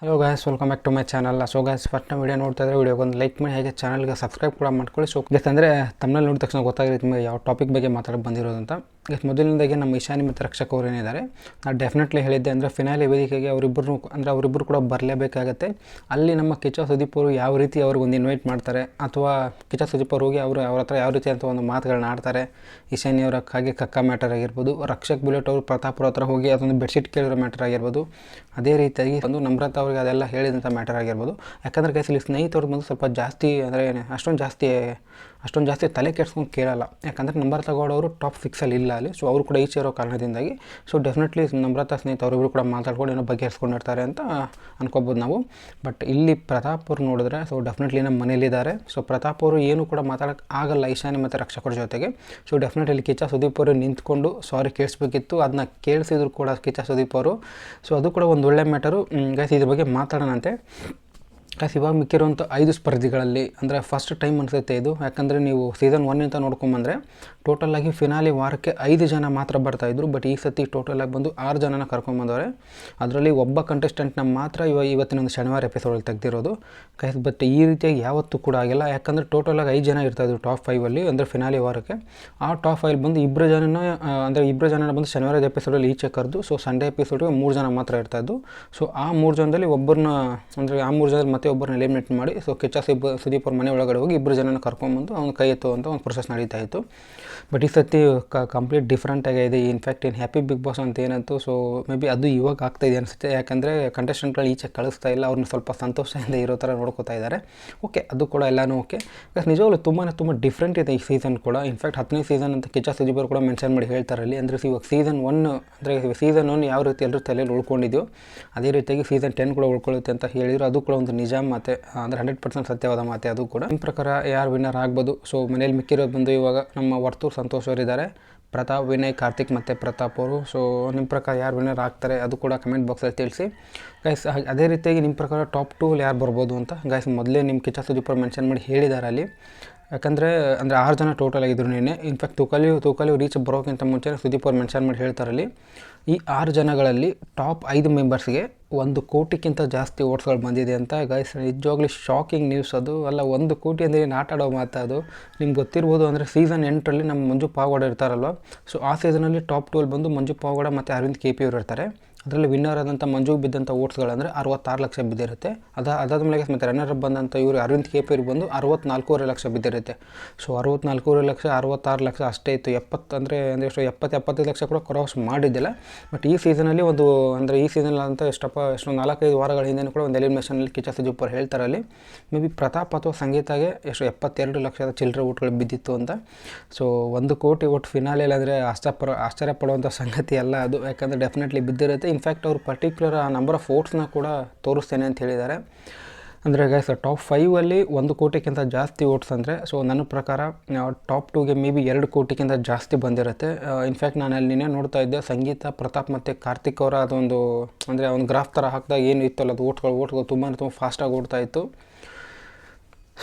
Hello guys welcome back to my channel so guys first ನಾವು video ನೋಡ್ತಾ ಇದ್ರೆ ವಿಡಿಯೋಗೆ ಒಂದು ಲೈಕ್ ಮಾಡಿ, ಹಾಗೆ ಚಾನಲ್ಗೆ ಸಬ್ಸ್ಕ್ರೈಬ್ ಕೂಡ ಮಾಡ್ಕೊಳ್ಳಿ. ಸೊ ಯಾಕಂದರೆ ತಮ್ಮಲ್ಲಿ ನೋಡಿದ ತಕ್ಷಣ ಗೊತ್ತಾಗಿರುತ್ತೆ ನಿಮಗೆ ಯಾವ ಟಾಪಿಕ್ ಬಗ್ಗೆ ಮಾತಾಡಕ್ಕೆ ಬಂದಿರೋದು ಅಂತ. ಈಗ ಮೊದಲನೇದಾಗಿ ನಮ್ಮ ಈಶಾನಿ ಮತ್ತು ರಕ್ಷಕ್ ಅವರು ಏನಿದ್ದಾರೆ, ನಾನು ಡೆಫಿನೆಟ್ಲಿ ಹೇಳಿದ್ದೆ ಅಂದರೆ ಫಿನಾಲಿ ವೇದಿಕೆಗೆ ಅವರಿಬ್ಬರು ಅಂದರೆ ಅವರಿಬ್ಬರು ಕೂಡ ಬರಲೇಬೇಕಾಗತ್ತೆ. ಅಲ್ಲಿ ನಮ್ಮ ಕಿಚ್ಚ ಸುದೀಪ್ ಅವರು ಯಾವ ರೀತಿ ಅವ್ರಿಗೊಂದು ಇನ್ವೈಟ್ ಮಾಡ್ತಾರೆ, ಅಥವಾ ಕಿಚ ಸುದೀಪ್ ಅವ್ರು ಹೋಗಿ ಅವರು, ಅವ್ರ ಹತ್ರ ಯಾವ ರೀತಿ ಅಂತ ಒಂದು ಮಾತುಗಳನ್ನ ಆಡ್ತಾರೆ ಈಶಾನಿ ಅವರ ಹಾಗೆ ಕಕ್ಕ ಮ್ಯಾಟರ್ ಆಗಿರ್ಬೋದು, ರಕ್ಷಕ್ ಬುಲೆಟ್ ಅವರು ಪ್ರತಾಪುರ ಹತ್ರ ಹೋಗಿ ಅದೊಂದು ಬೆಡ್ಶೀಟ್ ಕೇಳಿರೋ ಮ್ಯಾಟರ್ ಆಗಿರ್ಬೋದು, ಅದೇ ರೀತಿಯಾಗಿ ಒಂದು ನಮ್ರತ ಅವ್ರಿಗೆ ಅದೆಲ್ಲ ಹೇಳಿದಂಥ ಮ್ಯಾಟರ್ ಆಗಿರ್ಬೋದು. ಯಾಕಂದರೆ ಕೈಸಲ್ಲಿ ಸ್ನೇಹಿತರು ಬಂದು ಸ್ವಲ್ಪ ಜಾಸ್ತಿ ಅಂದರೆ ಅಷ್ಟೊಂದು ಜಾಸ್ತಿ ಅಷ್ಟೊಂದು ಜಾಸ್ತಿ ತಲೆ ಕೆಡ್ಸ್ಕೊಂಡು ಕೇಳಲ್ಲ. ಯಾಕಂದರೆ ನಂಬರ್ ಅವರು ಟಾಪ್ ಫಿಕ್ಸಲ್ಲಿ ಇಲ್ಲ. ಅಲ್ಲಿ. ಸೊ ಅವರು ಕೂಡ ಈಚೆ ಇರೋ ಕಾರಣದಿಂದಾಗಿ ಸೊ ಡೆಫಿನೆಟ್ಲಿ ನಮ್ರತಾ ಸ್ನೇಹಿತ ಅವರಿಬ್ಬರು ಕೂಡ ಮಾತಾಡ್ಕೊಂಡು ಏನೋ ಬಗೆಹರಿಸ್ಕೊಂಡಿರ್ತಾರೆ ಅಂತ ಅನ್ಕೋಬೋದು ನಾವು. ಬಟ್ ಇಲ್ಲಿ ಪ್ರತಾಪ್ ಅವ್ರು ನೋಡಿದ್ರೆ ಸೊ ಡೆಫಿನೆಟ್ಲಿ ನಮ್ಮ ಮನೇಲಿದ್ದಾರೆ ಸೊ ಪ್ರತಾಪ್ ಅವರು ಏನು ಕೂಡ ಮಾತಾಡೋಕ್ಕೆ ಆಗಲ್ಲ ಈಶಾನಿ ಮತ್ತು ರಕ್ಷಕರ ಜೊತೆಗೆ. ಸೊ ಡೆಫಿನೆಟ್ಲಿ ಕಿಚ್ಚ ಸುದೀಪ್ ಅವರು ನಿಂತ್ಕೊಂಡು ಸಾರಿ ಕೇಳಿಸ್ಬೇಕಿತ್ತು. ಅದನ್ನ ಕೇಳಿಸಿದ್ರು ಕೂಡ ಕಿಚ್ಚ ಸುದೀಪ್ ಅವರು. ಸೊ ಅದು ಕೂಡ ಒಂದು ಒಳ್ಳೆ ಮ್ಯಾಟರು ಗೈಸ್ ಇದ್ರ ಬಗ್ಗೆ ಮಾತಾಡೋಣಂತೆ. ಇವಾಗ ಮಿಕ್ಕಿರುವಂಥ ಐದು ಸ್ಪರ್ಧಿಗಳಲ್ಲಿ, ಅಂದರೆ ಫಸ್ಟ್ ಟೈಮ್ ಅನಿಸುತ್ತೆ ಇದು. ಯಾಕಂದರೆ ನೀವು ಸೀಸನ್ ಒನ್ನಿಂದ ನೋಡ್ಕೊಂಬಂದರೆ ಟೋಟಲಾಗಿ ಫಿನಾಲಿ ವಾರಕ್ಕೆ ಐದು ಜನ ಮಾತ್ರ ಬರ್ತಾಯಿದ್ರು ಬಟ್ ಈ ಸತಿ ಟೋಟಲಾಗಿ ಬಂದು ಆರು ಜನನ ಕರ್ಕೊಂಬಂದವ್ರೆ ಅದರಲ್ಲಿ ಒಬ್ಬ ಕಂಟೆಸ್ಟೆಂಟ್ನ ಮಾತ್ರ ಇವಾಗ ಇವತ್ತಿನ ಒಂದು ಶನಿವಾರ ಎಪಿಸೋಡಲ್ಲಿ ತೆಗೆದಿರೋದು. ಕೈಸ್ ಬಟ್ ಈ ರೀತಿಯಾಗಿ ಯಾವತ್ತೂ ಕೂಡ ಆಗಿಲ್ಲ. ಯಾಕಂದರೆ ಟೋಟಲಾಗಿ ಐದು ಜನ ಇರ್ತಾಯಿದ್ರು ಟಾಪ್ ಫೈವಲ್ಲಿ ಅಂದರೆ ಫಿನಾಲಿ ವಾರಕ್ಕೆ. ಆ ಟಾಪ್ ಫೈವ್ ಬಂದು ಇಬ್ಬರು ಜನನ ಅಂದರೆ ಇಬ್ಬರು ಜನನ ಬಂದು ಶನಿವಾರದ ಎಪಿಸೋಡಲ್ಲಿ ಈಚೆ ಕರೆದು ಸೊ ಸಂಡೇ ಎಪಿಸೋಡ್ಗೆ ಮೂರು ಜನ ಮಾತ್ರ ಇರ್ತಾಯಿದ್ದು ಸೊ ಆ ಮೂರು ಜನದಲ್ಲಿ ಒಬ್ಬರನ್ನ, ಅಂದರೆ ಆ ಮೂರು ಜನದಲ್ಲಿ ಮತ್ತೆ ಒಬ್ಬರನ್ನ ಎಲಿಮಿನೇಟ್ ಮಾಡಿ ಸೊ ಕೆಚ್ಚ ಸಿಬ್ ಸುದೀಪ್ ಅವ್ರ ಮನೆ ಒಳಗಡೆ ಹೋಗಿ ಇಬ್ಬರು ಜನನ ಕರ್ಕೊಂಬಂದು ಅವ್ನು ಕೈ ಅಂತ ಒಂದು ಪ್ರೊಸೆಸ್ ನಡೀತಾ ಇತ್ತು. ಬಟ್ ಈ ಸತಿ ಕಂಪ್ಲೀಟ್ ಡಿಫ್ರೆಂಟ್ ಆಗಿದೆ. ಇನ್ಫ್ಯಾಕ್ಟ್ ಏನು ಹ್ಯಾಪಿ ಬಿಗ್ ಬಾಸ್ ಅಂತ ಏನಂತು ಸೊ ಮೇ ಬಿ ಅದು ಇವಾಗ ಆಗ್ತಾಯಿದೆ ಅನಿಸುತ್ತೆ. ಯಾಕಂದರೆ ಕಂಟೆಸ್ಟೆಂಟ್ಗಳು ಈಚೆ ಕಳಿಸ್ತಾ ಇಲ್ಲ, ಅವ್ರನ್ನ ಸ್ವಲ್ಪ ಸಂತೋಷದಿಂದ ಇರೋ ಥರ ನೋಡ್ಕೋತಾ ಇದ್ದಾರೆ ಓಕೆ ಅದು ಕೂಡ ಎಲ್ಲನೂ ಓಕೆ ಬಿಕಾಸ್ ನಿಜವಾಗ್ಲೂ ತುಂಬಾ ತುಂಬ ಡಿಫ್ರೆಂಟ್ ಇದೆ ಈ ಸೀಸನ್ ಕೂಡ. ಇನ್ಫ್ಯಾಕ್ಟ್ ಹತ್ತನೇ ಸೀಸನ್ ಅಂತ ಕಿಚ್ಚ ಸುದೀಪ್ ಅವರು ಕೂಡ ಮೆನ್ಷನ್ ಮಾಡಿ ಹೇಳ್ತಾರೆ ಅಲ್ಲಿ. ಅಂದರೆ ಇವಾಗ ಸೀಸನ್ ಒನ್ ಅಂದರೆ ಸೀಸನ್ ಒನ್ ಯಾವ ರೀತಿ ಎಲ್ಲರೂ ತಲೆಯಲ್ಲಿ ಉಳ್ಕೊಂಡಿದೆಯೋ, ಅದೇ ರೀತಿಯಾಗಿ ಸೀಸನ್ ಟೆನ್ ಕೂಡ ಉಳ್ಕೊಳ್ಳುತ್ತೆ ಅಂತ ಹೇಳಿದ್ರು. ಅದು ಕೂಡ ಒಂದು ನಿಜ. ಮಾತೆ, ಅಂದರೆ ಹಂಡ್ರೆಡ್ ಪರ್ಸೆಂಟ್ ಸತ್ಯವಾದ ಮಾತೆ ಅದು ಕೂಡ. ನಿಮ್ಮ ಪ್ರಕಾರ ಯಾರು ವಿನ್ನರ್ ಆಗ್ಬೋದು? ಸೊ ಮನೇಲಿ ಮಿಕ್ಕಿರೋದು ಬಂದು ಇವಾಗ ನಮ್ಮ ವರ್ತೂರು ಸಂತೋಷ್ ಅವರಿದ್ದಾರೆ ಪ್ರತಾಪ್, ವಿನಯ್, ಕಾರ್ತಿಕ್ ಮತ್ತು ಪ್ರತಾಪ್ ಅವರು. ಸೊ ನಿಮ್ಮ ಪ್ರಕಾರ ಯಾರು ವಿನ್ನರ್ ಆಗ್ತಾರೆ ಅದು ಕೂಡ ಕಮೆಂಟ್ ಬಾಕ್ಸಲ್ಲಿ ತಿಳಿಸಿ. ಗೈಸ್ ಅದೇ ರೀತಿಯಾಗಿ ನಿಮ್ಮ ಪ್ರಕಾರ ಟಾಪ್ ಟೂಲ್ ಯಾರು ಬರ್ಬೋದು ಅಂತ? ಗೈಸ್ ಮೊದಲೇ ನಿಮ್ಮ ಕಿಚ್ಚ ಸುದೀಪ್ ಅವ್ರು ಮೆನ್ಷನ್ ಮಾಡಿ ಹೇಳಿದ್ದಾರೆ ಅಲ್ಲಿ. ಯಾಕಂದರೆ, ಅಂದರೆ ಆರು ಜನ ಟೋಟಲ್ ಆಗಿದ್ರು ನಿನ್ನೆ. ಇನ್ಫ್ಯಾಕ್ಟ್ ತೂಕಲಿ ತೂಕಲಿ ರೀಚ್ ಬರೋಕ್ಕಿಂತ ಮುಂಚೆ ಸುದೀಪ್ ಅವ್ರು ಮೆನ್ಷನ್ ಮಾಡಿ ಹೇಳ್ತಾರಲ್ಲಿ ಈ ಆರು ಜನಗಳಲ್ಲಿ ಟಾಪ್ ಐದು ಮೆಂಬರ್ಸ್ಗೆ ಒಂದು ಕೋಟಿಗಿಂತ ಜಾಸ್ತಿ ಓಟ್ಸ್ಗಳು ಬಂದಿದೆ ಅಂತ ಗೈಸ್ ನಿಜವಾಗ್ಲೂ ಶಾಕಿಂಗ್ ನ್ಯೂಸ್ ಅದು. ಅಲ್ಲ, ಒಂದು ಕೋಟಿ ಅಂದರೆ ಏನು? ಆಟ ಆಡೋ ಮಾತು ಅದು. ನಿಮ್ಗೆ ಗೊತ್ತಿರ್ಬೋದು ಅಂದರೆ ಸೀಸನ್ ಎಂಟರಲ್ಲಿ ನಮ್ಮ ಮಂಜು ಪಾವಗಡ ಇರ್ತಾರಲ್ವ? ಸೊ ಆ ಸೀಸನಲ್ಲಿ ಟಾಪ್ ಟೂಲ್ ಬಂದು ಮಂಜು ಪಾವಗಡ ಮತ್ತು ಅರವಿಂದ್ ಕೆ ಪಿ ಅವರು ಇರ್ತಾರೆ. ಅದರಲ್ಲಿ ವಿನ್ನರ್ ಆದಂಥ ಮಂಜುಗೆ ಬಿದ್ದಂಥ ಓಟ್ಸ್ಗಳಂದರೆ ಅರವತ್ತಾರು ಲಕ್ಷ ಬಿದ್ದಿರುತ್ತೆ. ಅದ ಅದಾದ ಮೇಲೆ ಮತ್ತು ರನ್ನರ್ ಅಪ್ ಬಂದಂಥ ಇವರು ಅರವಿಂದ್ ಕೆ ಪಿ ಬಂದು ಅರವತ್ತ್ನಾಲ್ಕೂವರೆ ಲಕ್ಷ ಬಿದ್ದಿರುತ್ತೆ. ಸೊ ಅರವತ್ತ್ನಾಲ್ಕೂವರೆ ಲಕ್ಷ, ಅರವತ್ತಾರು ಲಕ್ಷ ಅಷ್ಟೇ ಇತ್ತು. ಎಪ್ಪತ್ತು ಅಂದರೆ ಅಂದರೆ ಎಷ್ಟು, ಎಪ್ಪತ್ತು, ಎಪ್ಪತ್ತೈದು ಲಕ್ಷ ಕೂಡ ಕ್ರಾಸ್ ಮಾಡಿದ್ದಿಲ್ಲ. ಬಟ್ ಈ ಸೀಸನಲ್ಲಿ ಒಂದು, ಅಂದರೆ ಈ ಸೀಸನ್ ಅಂತ ಎಷ್ಟಪ್ಪ, ಎಷ್ಟು ನಾಲ್ಕೈದು ವಾರಗಳ ಹಿಂದೆ ಕೂಡ ಒಂದು ಎಲಿಮಿನೇಷನಲ್ಲಿ ಕಿಚ್ಚ ಹೇಳ್ತಾರಲ್ಲಿ ಹೇಳ್ತಾರೆ ಅಲ್ಲಿ. ಮೇ ಬಿ ಪ್ರತಾಪ್ ಅಥವಾ ಸಂಗೀತಾಗೆ ಎಷ್ಟು ಎಪ್ಪತ್ತೆರಡು ಲಕ್ಷದ ಚಿಲ್ಲರೆ ಓಟ್ಗಳು ಬಿದ್ದಿತ್ತು ಅಂತ. ಸೊ ಒಂದು ಕೋಟಿ ಓಟ್ ಫಿನಾಲೆಯಲ್ಲಿ ಅಂದರೆ ಆಶ್ಚರ್ಯ ಆಶ್ಚರ್ಯ ಪಡುವಂಥ ಸಂಗತಿ ಅಲ್ಲ ಅದು. ಯಾಕಂದರೆ ಡೆಫಿನೆಟ್ಲಿ ಬಿದ್ದಿರುತ್ತೆ. ಇನ್ಫ್ಯಾಕ್ಟ್ ಅವರು ಪರ್ಟಿಕ್ಯುಲರ್ ಆ ನಂಬರ್ ಆಫ್ ಓಟ್ಸ್ನ ಕೂಡ ತೋರಿಸ್ತೇನೆ ಅಂತ ಹೇಳಿದ್ದಾರೆ. ಅಂದರೆ ಗೈಸ್ ಟಾಪ್ ಫೈವಲ್ಲಿ ಒಂದು ಕೋಟಿಗಿಂತ ಜಾಸ್ತಿ ಓಟ್ಸ್ ಅಂದರೆ ಸೊ ನನ್ನ ಪ್ರಕಾರ ಟಾಪ್ ಟೂಗೆ ಮೇ ಬಿ ಎರಡು ಕೋಟಿಗಿಂತ ಜಾಸ್ತಿ ಬಂದಿರುತ್ತೆ. ಇನ್ಫ್ಯಾಕ್ಟ್ ನಾನು ಅಲ್ಲಿ ನಿನ್ನೆ ನೋಡ್ತಾ ಇದ್ದೆ, ಸಂಗೀತ, ಪ್ರತಾಪ್ ಮತ್ತು ಕಾರ್ತಿಕ್ ಅವರ ಅದೊಂದು, ಅಂದರೆ ಒಂದು ಗ್ರಾಫ್ ಥರ ಹಾಕಿದಾಗ ಏನು ಇತ್ತಲ್ಲ ಅದು ಓಟ್ಗಳು ಓಟ್ಗಳು ತುಂಬ ತುಂಬ ಫಾಸ್ಟಾಗಿ ಓಡ್ತಾ ಇತ್ತು.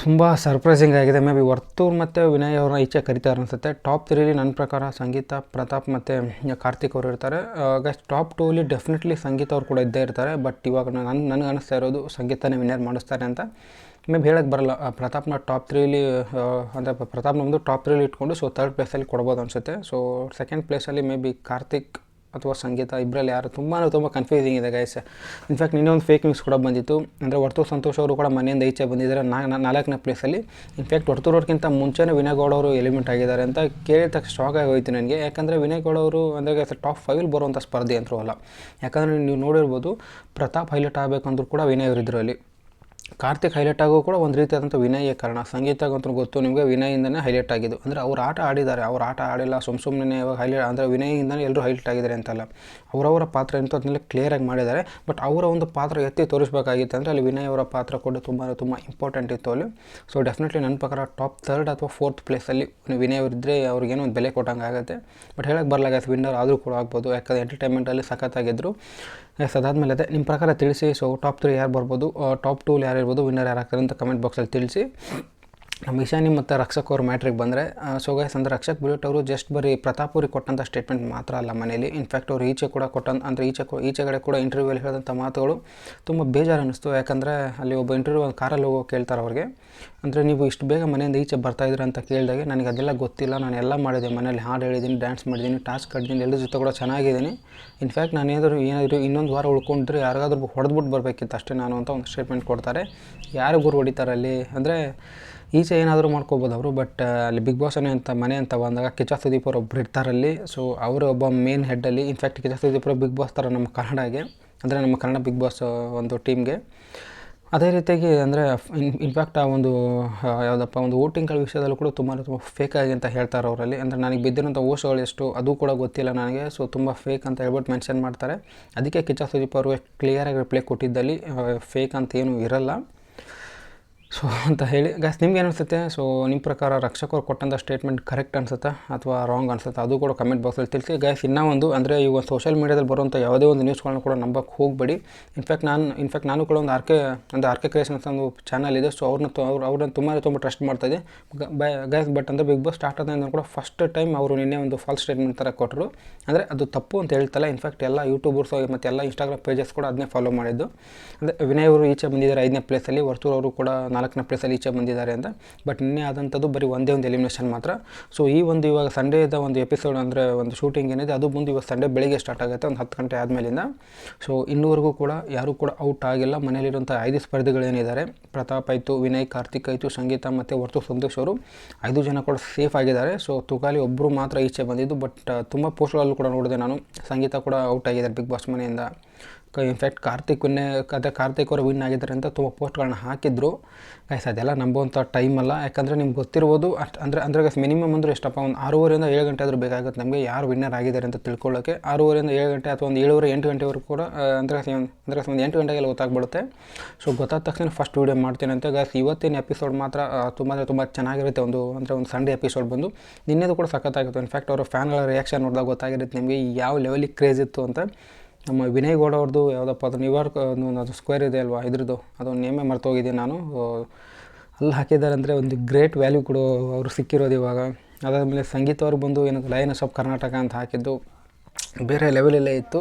ತುಂಬ ಸರ್ಪ್ರೈಸಿಂಗ್ ಆಗಿದೆ. ಮೇ ಬಿ ವರ್ತೂರ್ ಮತ್ತು ವಿನಯ್ ಅವ್ರನ್ನ ಈಚೆ ಕರಿತಾರೆ ಅನಿಸುತ್ತೆ. ಟಾಪ್ ತ್ರೀಲಿ ನನ್ನ ಪ್ರಕಾರ ಸಂಗೀತ, ಪ್ರತಾಪ್ ಮತ್ತು ಕಾರ್ತಿಕ್ ಅವರು ಇರ್ತಾರೆ. ಗಸ್ ಟಾಪ್ ಟೂಲಿ ಡೆಫಿನೆಟ್ಲಿ ಸಂಗೀತ ಅವ್ರು ಕೂಡ ಇದ್ದೇ ಇರ್ತಾರೆ. ಬಟ್ ಇವಾಗ ನನ್ನ ನನಗೆ ಅನಿಸ್ತಾ ಇರೋದು ಸಂಗೀತನೇ ವಿನಯರ್ ಮಾಡಿಸ್ತಾರೆ ಅಂತ. ಮೇ ಬಿ ಹೇಳಕ್ಕೆ ಬರಲ್ಲ ಪ್ರತಾಪ್ನ ಟಾಪ್ ತ್ರೀಲಿ ಅಂದರೆ ಪ್ರತಾಪ್ನ ಒಂದು ಟಾಪ್ ತ್ರೀಲಿ ಇಟ್ಕೊಂಡು ಸೊ ಥರ್ಡ್ ಪ್ಲೇಸಲ್ಲಿ ಕೊಡ್ಬೋದು ಅನಿಸುತ್ತೆ. ಸೊ ಸೆಕೆಂಡ್ ಪ್ಲೇಸಲ್ಲಿ ಮೇ ಬಿ ಕಾರ್ತಿಕ್ ಅಥವಾ ಸಂಗೀತ ಇಬ್ಬರಲ್ಲಿ ಯಾರು ತುಂಬಾ ತುಂಬ ಕನ್ಫ್ಯೂಸಿಂಗ್ ಇದೆ ಗೈಸ್ ಇನ್ಫ್ಯಾಕ್ಟ್ ನಿನ್ನೆ ಒಂದು ಫೇಕ್ ನ್ಯೂಸ್ ಕೂಡ ಬಂದಿತ್ತು. ಅಂದರೆ ಹೊರತು ಸಂತೋಷ್ ಅವರು ಕೂಡ ಮನೆಯಿಂದ ಈಚೆ ಬಂದಿದ್ದಾರೆ, ನಾ ನಾಲ್ಕನೇ ಪ್ಲೇಸಲ್ಲಿ ಇನ್ಫ್ಯಾಕ್ಟ್ ವರ್ತೂರ್ ಅವ್ರಿಗಿಂತ ಮುಂಚೆನೇ ವಿನಯ್ ಗೌಡ ಅವರು ಎಲಿಮೆಂಟ್ ಆಗಿದ್ದಾರೆ ಅಂತ ಕೇಳಿದ ತಕ್ಷಣ ಶಾಕ್ ಆಗಿ ಹೋಯ್ತು ನನಗೆ. ಯಾಕಂದರೆ ವಿನಯ್ ಅವರು ಅಂದರೆ ಟಾಪ್ ಫೈವಲ್ಲಿ ಬರುವಂಥ ಸ್ಪರ್ಧೆ ಅಂತರೂ ಅಲ್ಲ. ಯಾಕಂದರೆ ನೀವು ನೋಡಿರ್ಬೋದು, ಪ್ರತಾಪ್ ಹೈಲೈಟ್ ಆಗಬೇಕಂದ್ರೂ ಕೂಡ ವಿನಯ್ ಅವರಿದ್ದರು ಅಲ್ಲಿ. ಕಾರ್ತಿಕ್ ಹೈಲೈಟ್ ಆಗೋ ಕೂಡ ಒಂದು ರೀತಿಯಾದಂಥ ವಿನಯ ಕಾರಣ. ಸಂಗೀತಕ್ಕಂತೂ ಗೊತ್ತು, ನಿಮಗೆ ವಿನಯಿಂದನೇ ಹೈಲೈಟ್ ಆಗಿದ್ದು. ಅಂದರೆ ಅವ್ರು ಆಟ ಆಡಿದ್ದಾರೆ. ಅವ್ರು ಆಟ ಆಡಿಲ್ಲ, ಸುಮ್ ಸುಮ್ಮನೆ ಹೈಲೈಟ್ ಅಂದರೆ ವಿನಯಿಂದನೇ ಎಲ್ಲರೂ ಹೈಲೈಟ್ ಆಗಿದ್ದಾರೆ ಅಂತಲ್ಲ. ಅವರವರ ಪಾತ್ರ ಎಂತೂ ಅದನ್ನೆಲ್ಲ ಕ್ಲಿಯರಾಗಿ ಮಾಡಿದ್ದಾರೆ. ಬಟ್ ಅವರ ಒಂದು ಪಾತ್ರ ಎತ್ತಿ ತೋರಿಸಬೇಕಾಗಿತ್ತು ಅಂದರೆ ಅಲ್ಲಿ ವಿನಯ್ ಅವರ ಪಾತ್ರ ಕೂಡ ತುಂಬ ತುಂಬ ಇಂಪಾರ್ಟೆಂಟ್ ಇತ್ತು ಅಲ್ಲಿ. ಸೊ ಡೆಫಿನೆಟ್ಲಿ ನನ್ನ ಪ್ರಕಾರ ಟಾಪ್ ಥರ್ಡ್ ಅಥವಾ ಫೋರ್ತ್ ಪ್ಲೇಸಲ್ಲಿ ವಿನಯ್ ಅವರಿದ್ದರೆ ಅವ್ರಿಗೇನೋ ಒಂದು ಬೆಲೆ ಕೊಟ್ಟಂಗೆ ಆಗುತ್ತೆ ಬಟ್ ಹೇಳಕ್ಕೆ ಬರಲಾಗತ್ತೆ ವಿನ್ನರ್ ಆದರೂ ಕೂಡ ಆಗ್ಬೋದು. ಯಾಕಂದರೆ ಎಂಟರ್ಟೈನ್ಮೆಂಟಲ್ಲಿ ಸಖತ್ತಾಗಿದ್ದರು ಅದಾದಮೇಲೆ ಅದೇ ನಿಮ್ಮ ಪ್ರಕಾರ ತಿಳಿಸಿ ಸೊ ಟಾಪ್ ತ್ರೀ ಯಾರು ಬರ್ಬೋದು ಟಾಪ್ ಟೂಲ್ ಯಾರು ಇರ್ಬೋದು ವಿನ್ನರ್ ಯಾರು ಆಗ್ತಾರೆ ಅಂತ ಕಮೆಂಟ್ ಬಾಕ್ಸಲ್ಲಿ ತಿಳಿಸಿ. ನಮ್ಮ ಈಶಾನಿ ಮತ್ತು ರಕ್ಷಕ್ ಅವ್ರ ಮ್ಯಾಟ್ರಿಗೆ ಬಂದರೆ ಸೊ ಗೈಸ್ ಅಂದರೆ ರಕ್ಷಕ್ ಬುಲೆಟ್ ಅವರು ಜಸ್ಟ್ ಬರೀ ಪ್ರತಾಪ್ ಅವ್ರಿಗೆ ಕೊಟ್ಟಂಥ ಸ್ಟೇಟ್ಮೆಂಟ್ ಮಾತ್ರ ಅಲ್ಲ ಮನೇಲಿ ಇನ್ಫ್ಯಾಕ್ಟ್ ಅವರು ಈಚೆ ಕೂಡ ಕೊಟ್ಟಂತ, ಅಂದರೆ ಈಚೆ ಕೊ- ಈಚೆಗಡೆ ಕೂಡ ಇಂಟರ್ವ್ಯೂಲ್ಲಿ ಹೇಳಿದಂಥ ಮಾತುಗಳು ತುಂಬ ಬೇಜಾರು ಅನ್ನಿಸ್ತು ಯಾಕಂದರೆ ಅಲ್ಲಿ ಒಬ್ಬ ಇಂಟರ್ವ್ಯೂ ಕಾರಲ್ಲಿ ಹೋಗೋ ಕೇಳ್ತಾರೆ ಅವ್ರಿಗೆ. ಅಂದರೆ ನೀವು ಇಷ್ಟು ಬೇಗ ಮನೆಯಿಂದ ಈಚೆ ಬರ್ತಾ ಇದ್ದೀರಾ ಅಂತ ಕೇಳಿದಾಗೆ, ನನಗೆ ಅದೆಲ್ಲ ಗೊತ್ತಿಲ್ಲ. ನಾನು ಎಲ್ಲ ಮಾಡಿದೆ. ಮನೇಲಿ ಹಾಡು ಹೇಳಿದ್ದೀನಿ ಡ್ಯಾನ್ಸ್ ಮಾಡಿದ್ದೀನಿ ಟಾಸ್ಕ್ ಕಟ್ಟಿದ್ದೀನಿ, ಎಲ್ಲರ ಜೊತೆ ಕೂಡ ಚೆನ್ನಾಗಿದ್ದೀನಿ. ಇನ್ಫ್ಯಾಕ್ಟ್ ನಾನು ಏನಾದರೂ ಏನಾದರೂ ಇನ್ನೊಂದು ವಾರ ಉಳ್ಕೊಂಡ್ರೆ ಯಾರಿಗಾದ್ರೂ ಹೊಡೆದ್ಬಿಟ್ಟು ಬರಬೇಕಿತ್ತು ಅಷ್ಟೇ ನಾನು ಅಂತ ಒಂದು ಸ್ಟೇಟ್ಮೆಂಟ್ ಕೊಡ್ತಾರೆ. ಯಾರು ಗುರು ಹೊಡಿತಾರೆ ಅಲ್ಲಿ? ಅಂದರೆ ಈಚೆ ಏನಾದರೂ ಮಾಡ್ಕೋಬೋದು ಅವರು ಬಟ್ ಅಲ್ಲಿ ಬಿಗ್ ಬಾಸನೇ ಅಂತ ಮನೆ ಅಂತ ಬಂದಾಗ ಕಿಚಾ ಸುದೀಪ್ ಅವರು ಒಬ್ರು ಇರ್ತಾರಲ್ಲಿ ಸೊ ಅವರು ಒಬ್ಬ ಮೇನ್ ಹೆಡ್ಡಲ್ಲಿ ಇನ್ಫ್ಯಾಕ್ಟ್ ಕಿಚಾ ಸುದೀಪ್ ಅವರು ಬಿಗ್ ಬಾಸ್ ಥರ ನಮ್ಮ ಕನ್ನಡಗೆ ಅಂದರೆ ನಮ್ಮ ಕನ್ನಡ ಬಿಗ್ ಬಾಸ್ ಒಂದು ಟೀಮ್ಗೆ ಅದೇ ರೀತಿಯಾಗಿ ಅಂದರೆ ಇನ್ಫ್ಯಾಕ್ಟ್ ಆ ಒಂದು ಯಾವುದಪ್ಪ, ಒಂದು ವೋಟಿಂಗ್ಗಳ ವಿಷಯದಲ್ಲೂ ಕೂಡ ತುಂಬ ತುಂಬ ಫೇಕ್ ಆಗಿ ಅಂತ ಹೇಳ್ತಾರೆ ಅವರಲ್ಲಿ. ಅಂದರೆ ನನಗೆ ಬಿದ್ದಿರೋಂಥ ಓಸುಗಳು ಎಷ್ಟು, ಅದು ಕೂಡ ಗೊತ್ತಿಲ್ಲ ನನಗೆ. ಸೊ ತುಂಬ ಫೇಕ್ ಅಂತ ಹೇಳ್ಬಿಟ್ಟು ಮೆನ್ಷನ್ ಮಾಡ್ತಾರೆ. ಅದಕ್ಕೆ ಕಿಚಾ ಸುದೀಪ್ ಅವರು ಕ್ಲಿಯರಾಗಿ ರಿಪ್ಲೈ ಕೊಟ್ಟಿದ್ದಲ್ಲಿ ಫೇಕ್ ಅಂತ ಏನೂ ಇರಲ್ಲ. ಸೊ ಅಂತ ಹೇಳಿ ಗಾಸ್ ನಿಮ್ಗೆ ಏನು ಅನಿಸುತ್ತೆ ಸೊ ನಿಮ್ಮ ಪ್ರಕಾರ ರಕ್ಷಕರು ಕೊಟ್ಟಂಥ ಸ್ಟೇಟ್ಮೆಂಟ್ ಕರೆಕ್ಟ್ ಅನ್ಸುತ್ತಾ? ಅಥವಾ ರಾಂಗ್ ಅನ್ಸುತ್ತಾ? ಅದು ಕೂಡ ಕಮೆಂಟ್ ಬಾಕ್ಸಲ್ಲಿ ತಿಳಿಸಿ. ಗ್ಯಾಸ್ ಇನ್ನೂ ಒಂದು, ಅಂದರೆ ಈಗ ಸೋಷಿಯಲ್ ಮೀಡಿಯಾದಲ್ಲಿ ಬರುವಂಥ ಯಾವುದೇ ಒಂದು ನ್ಯೂಸ್ಗಳನ್ನ ಕೂಡ ನಂಬಕ್ಕೆ ಹೋಗಬೇಡಿ. ಇನ್ಫ್ಯಾಕ್ಟ್ ನಾನು ಇನ್ಫ್ಯಾಕ್ಟ್ ನಾನು ಕೂಡ ಒಂದು ಆರ್ ಕೆ ಅಂದರೆ ಆರ್ ಕೆ ಅಂತ ಒಂದು ಚಾನಲ್ ಇದೆ. ಸೊ ಅವ್ರನ್ನ ಅವ್ರು ಅವ್ರನ್ನ ತುಂಬ ತುಂಬ ಟ್ರಸ್ಟ್ ಮಾಡ್ತಾ ಇದೆ. ಗೈಸ್ ಬಟ್ ಅಂದರೆ ಬಿಗ್ ಬಾಸ್ ಸ್ಟಾರ್ಟ್ ಆದ ಕೂಡ ಫಸ್ಟ್ ಟೈಮ್ ಅವರು ನಿನ್ನೆ ಒಂದು ಫಾಲ್ಸ್ ಸ್ಟೇಟ್ಮೆಂಟ್ ಥರ ಕೊಟ್ಟರು ಅಂದರೆ ಅದು ತಪ್ಪು ಅಂತ ಹೇಳ್ತಲ್ಲ. ಇನ್ಫ್ಯಾಕ್ಟ್ ಎಲ್ಲ ಯೂಟ್ಯೂಬರ್ಸ್ ಮತ್ತು ಎಲ್ಲ ಇನ್ಸ್ಟಾಗ್ರಾಮ್ ಪೇಜಸ್ ಕೂಡ ಅದನ್ನೇ ಫಾಲೋ ಮಾಡಿದ್ದು. ಅಂದರೆ ವಿನಯ್ ಅವರು ಈಚೆ ಬಂದಿದ್ದಾರೆ ಐದನೇ ಪ್ಲೇಸಲ್ಲಿ ವರ್ತೂರು ಅವರು ಕೂಡ ನಾಲ್ಕನೇ ಪ್ಲೇಸಲ್ಲಿ ಈಚೆ ಬಂದಿದ್ದಾರೆ ಅಂತ. ಬಟ್ ನಿನ್ನೆ ಆದಂಥದ್ದು ಬರೀ ಒಂದೇ ಒಂದು ಎಲಿಮಿನೇಷನ್ ಮಾತ್ರ. ಸೊ ಈ ಒಂದು ಇವಾಗ ಸಂಡೇದ ಒಂದು ಎಪಿಸೋಡ್ ಅಂದರೆ ಒಂದು ಶೂಟಿಂಗ್ ಏನಿದೆ, ಅದು ಮುಂದೆ ಇವಾಗ ಸಂಡೇ ಬೆಳಿಗ್ಗೆ ಸ್ಟಾರ್ಟ್ ಆಗುತ್ತೆ, ಒಂದು ಹತ್ತು ಗಂಟೆ ಆದಮೇಲಿಂದ. ಸೊ ಇನ್ನೂವರೆಗೂ ಕೂಡ ಯಾರೂ ಕೂಡ ಔಟ್ ಆಗಿಲ್ಲ. ಮನೆಯಲ್ಲಿರುವಂಥ ಐದು ಸ್ಪರ್ಧಿಗಳೇನಿದ್ದಾರೆ, ಪ್ರತಾಪ್ ಆಯಿತು, ವಿನಯ್, ಕಾರ್ತಿಕ್ ಆಯಿತು, ಸಂಗೀತ ಮತ್ತು ವರ್ತು ಸಂತೋಷ್ ಅವರು ಐದು ಜನ ಕೂಡ ಸೇಫ್ ಆಗಿದ್ದಾರೆ. ಸೊ ತುಗಾಲಿ ಒಬ್ಬರು ಮಾತ್ರ ಈಚೆ ಬಂದಿದ್ದು ಬಟ್ ತುಂಬ ಪೋಸ್ಟ್ಗಳಲ್ಲೂ ಕೂಡ ನೋಡಿದೆ ನಾನು. ಸಂಗೀತ ಕೂಡ ಔಟ್ ಆಗಿದ್ದಾರೆ ಬಿಗ್ ಬಾಸ್ ಮನೆಯಿಂದ. ಇನ್ಫ್ಯಾಕ್ಟ್ ಕಾರ್ತಿಕ್ ವಿನ್ನೇ ಅದೇ ಕಾರ್ತಿಕ್ ಅವರು ವಿನ್ ಆಗಿದ್ದಾರೆ ಅಂತ ತುಂಬ ಪೋಸ್ಟ್ಗಳನ್ನ ಹಾಕಿದ್ರು. ಗೈಸ್ ಅದೆಲ್ಲ ನಂಬುವಂಥ ಟೈಮ್ ಅಲ್ಲ. ಯಾಕಂದರೆ ನಿಮ್ಗೆ ಗೊತ್ತಿರ್ಬೋದು, ಅಷ್ಟು ಅಂದರೆ ಅಂದರೆ ಗೈಸ್ ಮಿನಿಮಮ್ ಅಂದರೆ ಎಷ್ಟಪ್ಪ, ಒಂದು ಆರೂವರೆಯಿಂದ ಏಳು ಗಂಟೆ ಆದರೂ ಬೇಕಾಗುತ್ತೆ ನಮಗೆ ಯಾರು ವಿನ್ನರ್ ಆಗಿದ್ದಾರೆ ಅಂತ ತಿಳ್ಕೊಳ್ಳೋಕ್ಕೆ ಆರೂವರೆಯಿಂದ ಏಳು ಗಂಟೆ ಅಥವಾ ಒಂದು ಏಳುವರೆ, ಎಂಟು ಗಂಟೆವರೆಗೂ ಕೂಡ ಅಂದರೆ ಅಂದರೆ ಒಂದು ಎಂಟು ಗಂಟೆಗೆಲ್ಲ ಗೊತ್ತಾಗ್ಬಿಡುತ್ತೆ. ಸೊ ಗೊತ್ತಾದ ತಕ್ಷಣ ಫಸ್ಟ್ ವೀಡಿಯೋ ಮಾಡ್ತೀನಿ ಅಂತ ಗೈಸ್ ಇವತ್ತಿನ ಎಪಿಸೋಡ್ ಮಾತ್ರ ತುಂಬ ಅಂದರೆ ತುಂಬ ಚೆನ್ನಾಗಿರುತ್ತೆ ಒಂದು, ಅಂದರೆ ಒಂದು ಸಂಡೇ ಎಪಿಸೋಡ್ ಬಂದು. ನಿನ್ನೆದು ಕೂಡ ಸಖತ್ತಾಗಿತ್ತು. ಇನ್ಫ್ಯಾಕ್ಟ್ ಅವರ ಫ್ಯಾನ್ಗಳ ರಿಯಾಕ್ಷನ್ ನೋಡಿದಾಗ ಗೊತ್ತಾಗಿರುತ್ತೆ ನಿಮಗೆ ಯಾವ ಲೆವೆಲಿಗೆ ಕ್ರೇಜ್ ಇತ್ತು ಅಂತ. ನಮ್ಮ ವಿನಯ್ ಗೌಡ ಅವ್ರದ್ದು ಯಾವುದಪ್ಪ ಅದು ನ್ಯೂಯಾರ್ಕ್ ಒಂದು ಅದು ಸ್ಕ್ವೇರ್ ಇದೆ ಅಲ್ವಾ? ಇದ್ರದ್ದು. ಅದು ನೇಮೇ ಮರ್ತೋಗಿದ್ದೀನಿ ನಾನು. ಅಲ್ಲಿ ಹಾಕಿದ್ದಾರೆ ಅಂದರೆ ಒಂದು ಗ್ರೇಟ್ ವ್ಯಾಲ್ಯೂ ಕೂಡ ಅವರು ಸಿಕ್ಕಿರೋದು ಇವಾಗ. ಅದಾದಮೇಲೆ ಸಂಗೀತ ಅವ್ರು ಬಂದು ಏನದು ಲಯನ್ ಆಫ್ ಕರ್ನಾಟಕ ಅಂತ ಹಾಕಿದ್ದು. ಬೇರೆ ಲೆವೆಲಲ್ಲೇ ಇತ್ತು.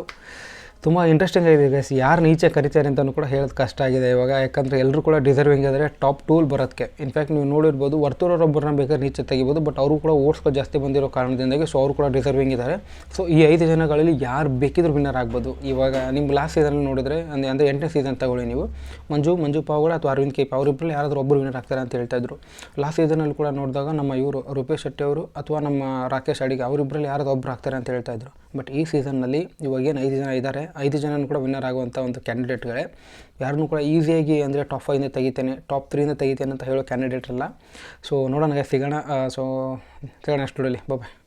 ತುಂಬ ಇಂಟ್ರೆಸ್ಟಿಂಗ್ ಆಗಿದೆ ಗೈಸ್ ಯಾರು ನೀಚೆ ಕರಿತಾರೆ ಅಂತಲೂ ಕೂಡ ಹೇಳೋದು ಕಷ್ಟ ಆಗಿದೆ ಇವಾಗ. ಯಾಕಂದರೆ ಎಲ್ಲರೂ ಕೂಡ ಡಿಸರ್ವಿಂಗ್ ಇದ್ದಾರೆ ಟಾಪ್ ಟೂಲ್ ಬರೋದಕ್ಕೆ ಇನ್ಫ್ಯಾಕ್ಟ್ ನೀವು ನೋಡಿರ್ಬೋದು ವರ್ತೂರೊಬ್ಬರನ್ನ ಬೇಕಾದ್ರೆ ನೀಚೆ ತೆಗಿಬೋದು ಬಟ್ ಅವರು ಕೂಡ ಓಟ್ಸ್ಗಳು ಜಾಸ್ತಿ ಬಂದಿರೋ ಕಾರಣದಿಂದಾಗಿ ಸೊ ಅವರು ಕೂಡ ಡಿಸರ್ವಿಂಗ್ ಇದ್ದಾರೆ. ಸೊ ಈ ಐದು ಜನಗಳಲ್ಲಿ ಯಾರು ಬೇಕಿದ್ರೂ ವಿನ್ನರ್ ಆಗ್ಬೋದು. ಇವಾಗ ನಿಮ್ಮ ಲಾಸ್ಟ್ ಸೀಸನ್ ನೋಡಿದ್ರೆ, ಅಂದರೆ ಅಂದರೆ ಎಂಟನೇ ಸೀಸನ್ ತಗೊಳ್ಳಿ ನೀವು. ಮಂಜು ಮಂಜು ಪಾವಗಡ ಅಥವಾ ಅರವಿಂದ್ ಕೇಪ್ ಅವರಿಬ್ಬರಲ್ಲಿ ಯಾರಾದರೂ ಒಬ್ಬರು ವಿನ್ನರ್ ಆಗ್ತಾರೆ ಅಂತ ಹೇಳ್ತಾ ಇದ್ರು. ಲಾಸ್ಟ್ ಸೀಸನಲ್ಲಿ ಕೂಡ ನೋಡಿದಾಗ ನಮ್ಮ ಇವರು ರೂಪೇಶ್ ಶೆಟ್ಟಿ ಅವರು ಅಥವಾ ನಮ್ಮ ರಾಕೇಶ್ ಅಡಿಗೆ ಅವರಿಬ್ಬರಲ್ಲಿ ಯಾರಾದರೂ ಒಬ್ಬರು ಆಗ್ತಾರೆ ಅಂತ ಹೇಳ್ತಾ ಇದ್ರು. ಬಟ್ ಈ ಸೀಸನ್ನಲ್ಲಿ ಇವಾಗ ಏನು ಐದು ಜನ ಇದ್ದಾರೆ ಐದು ಜನನೂ ಕೂಡ ವಿನ್ನರ್ ಆಗುವಂಥ ಒಂದು ಕ್ಯಾಂಡಿಡೇಟ್ಗಳೇ ಯಾರನ್ನೂ ಕೂಡ ಈಸಿಯಾಗಿ ಅಂದರೆ ಟಾಪ್ ಫೈವಿಂದ ತೆಗಿತೇನೆ ಟಾಪ್ ತ್ರೀಯಿಂದ ತೆಗಿತೇನೆ ಅಂತ ಹೇಳೋ ಕ್ಯಾಂಡಿಡೇಟ್ ಅಲ್ಲ. ಸೊ ನೋಡೋಣ ಸಿಗೋಣ ಸೊ ಸಿಗೋಣ ಸ್ಟುಡಿಯೋಲಿ ಬಾಯ್